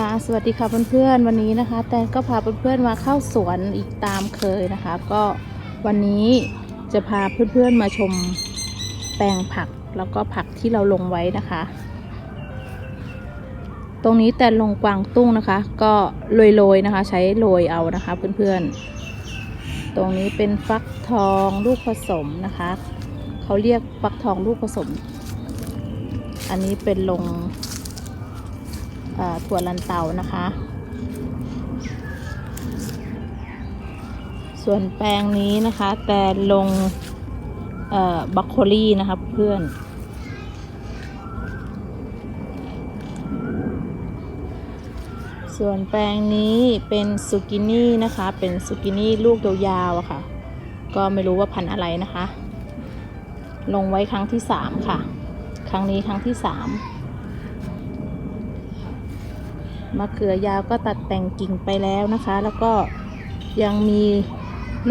คะสวัสดีค่ะเพื่อนๆวันนี้นะคะ แตนก็พาเพื่อนๆมาเข้าสวนอีกตามเคยนะคะ ก็วันนี้จะพาเพื่อนๆมาชมแปลงผักแล้วก็ผักที่เราลงไว้นะคะ ตรงนี้แตนลงกวางตุ้งนะคะ ก็โรยๆนะคะ ใช้โรยเอานะคะเพื่อนๆ ตรงนี้เป็นฟักทองลูกผสมนะคะเขาเรียกฟักทองลูกผสม อันนี้เป็นลง ถั่วลันเตานะคะ ส่วนแปลงนี้นะคะ แต่ลงบรอกโคลี่นะคะเพื่อนส่วนแปลงนี้เป็นซูกินี่นะคะ เป็นซูกินี่ลูกยาวๆอะค่ะ ก็ไม่รู้ว่าพันธุ์อะไรนะคะ ลงไว้ครั้งที่สามค่ะ ครั้งนี้ครั้งที่สา มะเขือยาวก็ตัดแต่งกิ่งไปแล้วนะคะ แล้วก็ยังมี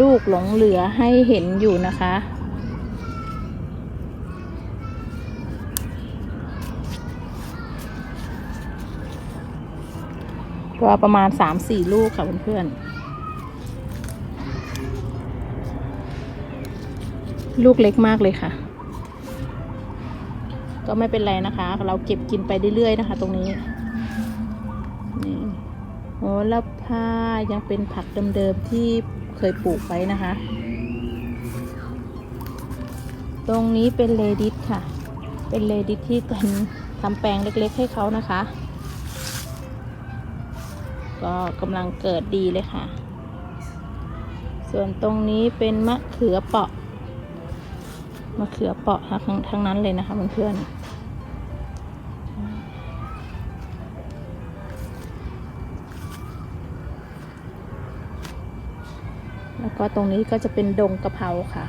ลูกหลงเหลือให้เห็นอยู่นะคะ ก็ประมาณ 3-4 ลูกค่ะเพื่อนๆ ลูกเล็กมากเลยค่ะ ก็ไม่เป็นไรนะคะ เราเก็บกินไปเรื่อยๆนะคะตรงนี้ นี่โอ้แล้วผ้ายังเป็นผักเดิมๆที่เคยปลูกไว้นะคะ ตรงนี้เป็นเลดิสค่ะ เป็นเลดิสที่กันทำแปลงเล็กๆให้เขานะคะ ก็กำลังเกิดดีเลยค่ะ ส่วนตรงนี้เป็นมะเขือเปาะ มะเขือเปาะทั้งทั้งนั้นเลยนะคะเพื่อนๆ แล้วก็ตรงนี้ก็จะเป็นดงกะเพราค่ะ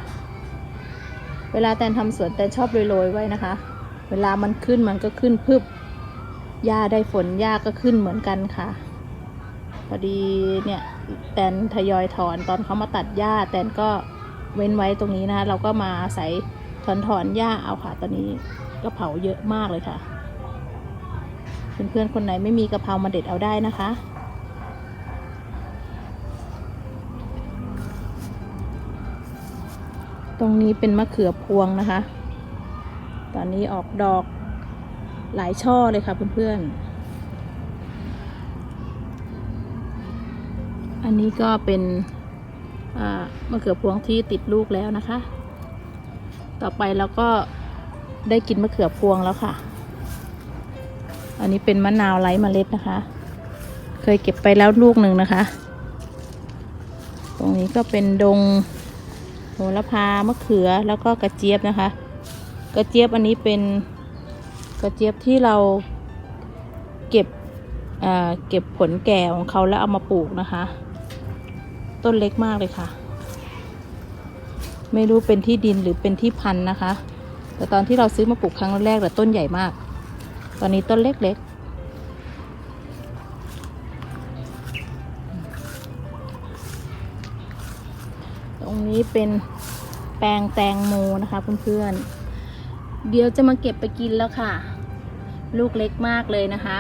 เวลาแตนทำสวนแตนชอบโรยๆไว้นะคะ เวลามันขึ้นมันก็ขึ้นพึบหญ้าได้ฝนหญ้าก็ขึ้นเหมือนกันค่ะ พอดีเนี่ยแตนทยอยถอนตอนเขามาตัดหญ้าแตนก็เว้นไว้ตรงนี้นะคะเราก็มาใส่ถอนถอนหญ้าเอาค่ะตอนนี้กะเพราเยอะมากเลยค่ะ เพื่อนๆคนไหนไม่มีกะเพรามาเด็ดเอาได้นะคะ ตรงนี้เป็นมะเขือพวงนะคะ ตอนนี้ออกดอกหลายช่อเลยค่ะเพื่อนๆ อันนี้ก็เป็นมะเขือพวงที่ติดลูกแล้วนะคะ ต่อไปเราก็ได้กินมะเขือพวงแล้วค่ะ อันนี้เป็นมะนาวไร้เมล็ดนะคะ เคยเก็บไปแล้วลูกหนึ่งนะคะ ตรงนี้ก็เป็นดง หระพามะเขือแล้วก็กระเจี๊ยบนะคะ กระเจี๊ยบอันนี้เป็นกระเจี๊ยบที่เราเก็บเเก็บผลแก่ของเขาแล้วเอามาปลูกนะคะ ต้นเล็กมากเลยค่ะ ไม่รู้เป็นที่ดินหรือเป็นที่พันนะคะ แต่ตอนที่เราซื้อมาปลูกครั้งแรกแต่ต้นใหญ่มาก ตอนนี้ต้นเล็กๆ ตรงนี้เป็นแปลงแตงโมนะคะเพื่อนๆ เดี๋ยวจะมาเก็บไปกินแล้วค่ะ ลูกเล็กมากเลยนะคะ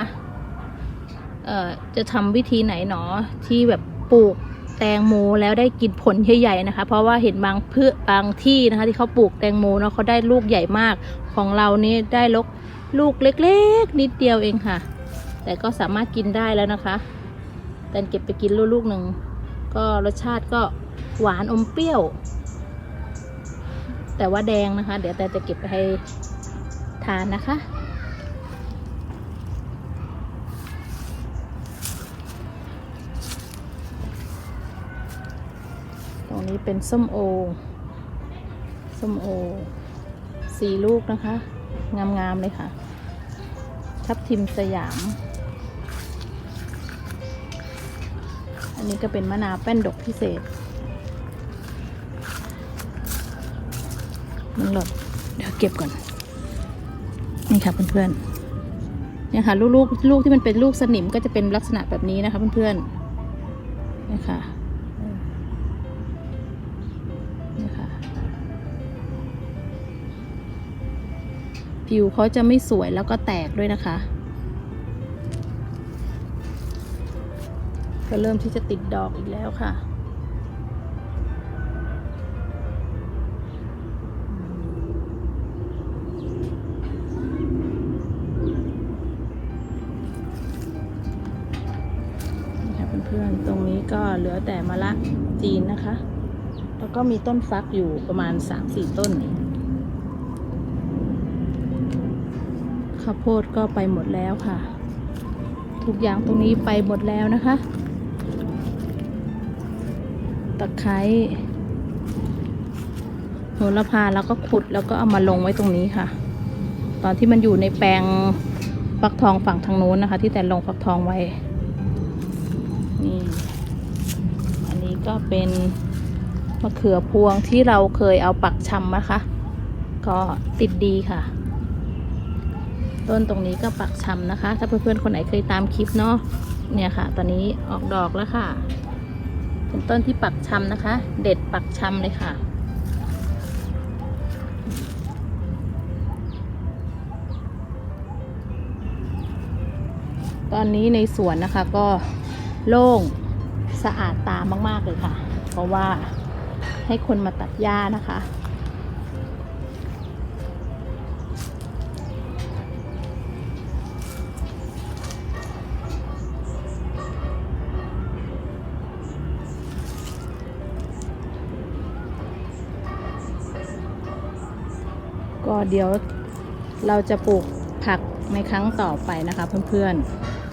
เอ่อ จะทำวิธีไหนหนอที่แบบปลูกแตงโมแล้วได้กินผลใหญ่ๆนะคะ เพราะว่าเห็นบางพืชบางที่นะคะ ที่เขาปลูกแตงโมเนาะเขาได้ลูกใหญ่มากของเรานี่ได้ลกลูกเล็กๆ นิดเดียวเองค่ะ แต่ก็สามารถกินได้แล้วนะคะแต่เก็บไปกินลูกๆหนึ่งก็รสชาติก็ หวานอมเปรี้ยว แต่ว่าแดงนะคะ เดี๋ยวแต่จะเก็บไปให้ทานนะคะ ตรงนี้เป็นส้มโอ ส้มโอสี่ลูกนะคะ งามๆเลยค่ะ ทับทิมสยาม อันนี้ก็เป็นมะนาวแป้นดกพิเศษ มันหลดเดี๋ยวเก็บก่อน นี่ค่ะเพื่อนๆเนี่ยค่ะลูกๆลูกที่มันเป็นลูกสนิมก็จะเป็นลักษณะแบบนี้นะคะเพื่อนๆเนี่ยค่ะเนี่ยค่ะ ผิวเขาจะไม่สวยแล้วก็แตกด้วยนะคะ ก็เริ่มที่จะติดดอกอีกแล้วค่ะ เหลือแต่มะละจีนนะคะ แล้วก็มีต้นฟักอยู่ประมาณ 3-4 ต้นข้าวโพดก็ไปหมดแล้วค่ะ ทุกอย่างตรงนี้ไปหมดแล้วนะคะ ตะไคร้โหระพาแล้วก็ขุดแล้วก็เอามาลงไว้ตรงนี้ค่ะ ตอนที่มันอยู่ในแปลงฟักทองฝั่งทางโน้นนะคะ ที่แต่ลงฟักทองไว้ นี่ ก็เป็นมะเขือพวงที่เราเคยเอาปักชำนะคะ ก็ติดดีค่ะ ต้นตรงนี้ก็ปักชำนะคะ ถ้าเพื่อนๆคนไหนเคยตามคลิปเนาะเนี่ยค่ะ ตอนนี้ออกดอกแล้วค่ะ เป็นต้นที่ปักชำนะคะ เด็ดปักชำเลยค่ะตอนนี้ในสวนนะคะก็โล่ง สะอาดตามาก ๆ เลยค่ะ เพราะว่าให้คนมาตัดหญ้านะคะก็เดี๋ยวเราจะปลูกผักในครั้งต่อไปนะคะเพื่อนๆ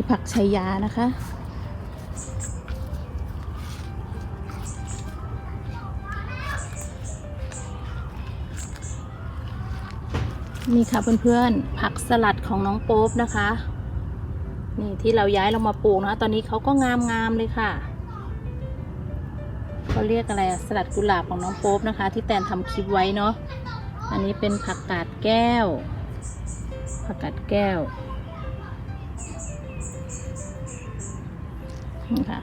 นี้ผักชัยานะคะ นี่ค่ะเพื่อนๆ ผักสลัดของน้องโป๊บนะคะ นี่ที่เราย้ายเรามาปลูกนะ ตอนนี้เขาก็งามๆเลยค่ะเขาเรียกอะไรสลัดกุหลาบของน้องโป๊บนะคะ ที่แตนทำคลิปไว้เนาะอันนี้เป็นผักกาดแก้ว ผักกาดแก้ว นี่ค่ะ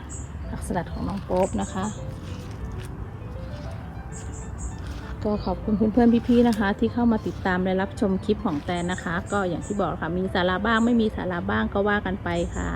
ผักสลัดของน้องโป๊บนะคะ ก็ขอบคุณเพื่อนๆพี่ๆนะคะ ที่เข้ามาติดตามและรับชมคลิปของแตนนะคะ ก็อย่างที่บอกค่ะมีสาระบ้างไม่มีสาระบ้างก็ว่ากันไปค่ะ